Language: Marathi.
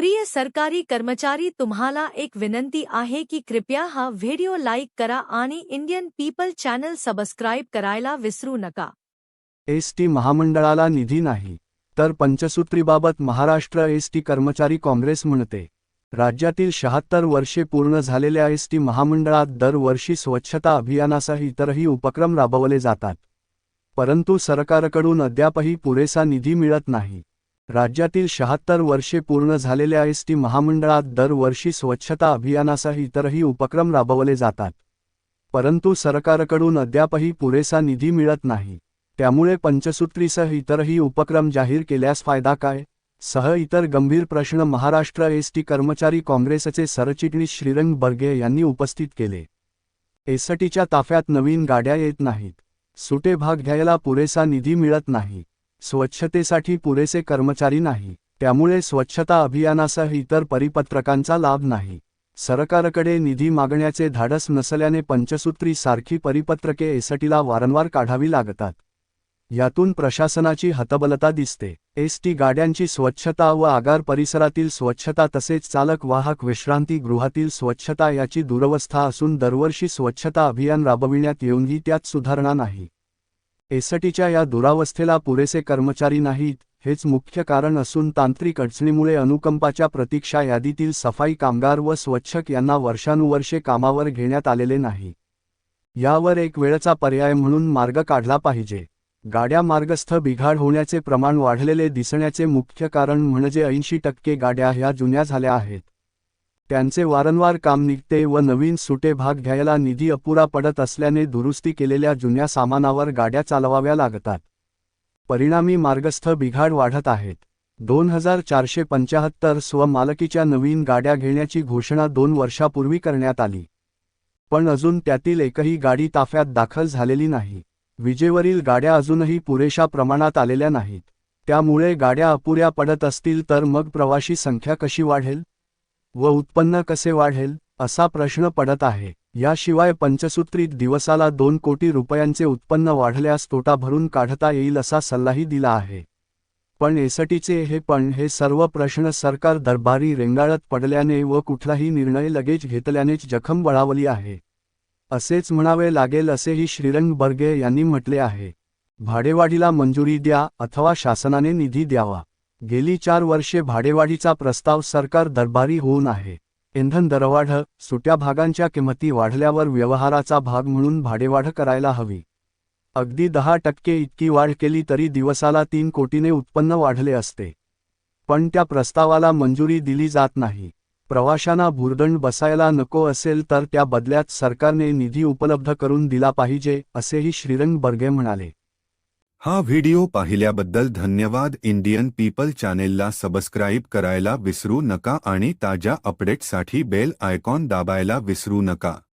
प्रिय सरकारी कर्मचारी तुम्हाला एक विनंती आहे की कृपया हा व्हिडिओ लाईक करा आणि इंडियन पीपल चॅनल सबस्क्राईब करायला विसरू नका. एस टी महामंडळाला निधी नाही तर पंचसूत्रीबाबत महाराष्ट्र एस टी कर्मचारी काँग्रेस म्हणते. राज्यातील शहात्तर वर्षे पूर्ण झालेल्या एस टी महामंडळात दरवर्षी स्वच्छता अभियानासह इतरही उपक्रम राबवले जातात. परंतु सरकारकडून अद्यापही पुरेसा निधी मिळत नाही. राज्यातील शहात्तर वर्षे पूर्ण झालेल्या एस टी महामंडळात दरवर्षी स्वच्छता अभियानासह इतरही उपक्रम राबवले जातात. परंतु सरकारकडून अद्यापही पुरेसा निधी मिळत नाही. त्यामुळे पंचसूत्रीसह इतरही उपक्रम जाहीर केल्यास फायदा काय? सह इतर गंभीर प्रश्न महाराष्ट्र एस टी कर्मचारी काँग्रेसचे सरचिटणीस श्रीरंग बर्गे यांनी उपस्थित केले. एसटीच्या ताफ्यात नवीन गाड्या येत नाहीत. सुटे भाग घ्यायला पुरेसा निधी मिळत नाही. स्वच्छतेसाठी पुरेसे कर्मचारी नाही. त्यामुळे स्वच्छता अभियानासह इतर परिपत्रकांचा लाभ नाही. सरकारकडे निधी मागण्याचे धाडस नसल्याने पंचसूत्री सारखी परिपत्रके एसटीला वारंवार काढावी लागतात. यातून प्रशासनाची हतबलता दिसते. एसटी गाड्यांची स्वच्छता व आगार परिसरातील स्वच्छता तसेच चालक वाहक विश्रांतीगृहातील स्वच्छता याची दुरवस्था असून दरवर्षी स्वच्छता अभियान राबविण्यात येऊनही त्यात सुधारणा नाही. एसटीच्या या दुरावस्थेला पुरेसे कर्मचारी नाहीत हेच मुख्य कारण असून तांत्रिक अडचणीमुळे अनुकंपाच्या प्रतीक्षा यादीतील सफाई कामगार व स्वच्छक यांना वर्षानुवर्षे कामावर घेण्यात आलेले नाही. यावर एक वेळचा पर्याय म्हणून मार्ग काढला पाहिजे. गाड्या मार्गस्थ बिघाड होण्याचे प्रमाण वाढलेले दिसण्याचे मुख्य कारण म्हणजे ऐंशी टक्के गाड्या ह्या जुन्या झाल्या आहेत. त्यांचे वारंवार काम निघते व नवीन सुटे भाग घ्यायला निधी अपुरा पडत असल्याने दुरुस्ती केलेल्या जुन्या सामानावर गाड्या चालवाव्या लागतात. परिणामी मार्गस्थ बिघाड वाढत आहेत. दोन हजार चारशे पंचाहत्तर स्वमालकीच्या नवीन गाड्या घेण्याची घोषणा दोन वर्षापूर्वी करण्यात आली. पण अजून त्यातील एकही गाडी ताफ्यात दाखल झालेली नाही. विजेवरील गाड्या अजूनही पुरेशा प्रमाणात आलेल्या नाहीत. त्यामुळे गाड्या अपुऱ्या पडत असतील तर मग प्रवाशी संख्या कशी वाढेल? व उत्पन्न कसे वाढेल असा प्रश्न पडत आहे. याशिवाय पंचसूत्रीत दिवसाला दोन कोटी रुपयांचे उत्पन्न वाढल्यास तोटा भरून काढता येईल असा सल्लाही दिला आहे. पण एसटीचे हे पण हे सर्व प्रश्न सरकार दरबारी रेंगाळत पडल्याने व कुठलाही निर्णय लगेच घेतल्यानेच जखम बळावली आहे. असेच म्हणावे लागेल असेही श्रीरंग बर्गे यांनी म्हटले आहे. भाडेवाढीला मंजुरी द्या अथवा शासनाने निधी द्यावा. गेली चार वर्षे भाडेवाढीचा प्रस्ताव सरकार दरबारी होऊन आहे. इंधन दरवाढ सुट्या भागांच्या किंमती वाढल्यावर व्यवहाराचा भाग म्हणून भाडेवाढ करायला हवी. अगदी दहा टक्के इतकी वाढ केली तरी दिवसाला तीन कोटीने उत्पन्न वाढले असते. पण त्या प्रस्तावाला मंजुरी दिली जात नाही. प्रवाशांना भुर्दंड बसायला नको असेल तर त्या बदल्यात सरकारने निधी उपलब्ध करून दिला पाहिजे असेही श्रीरंग बर्गे म्हणाले. हा व्हिडिओ पाहिल्याबद्दल धन्यवाद. इंडियन पीपल चॅनेलला सबस्क्राईब करायला विसरू नका आणि ताज्या अपडेटसाठी बेल आयकॉन दाबायला विसरू नका.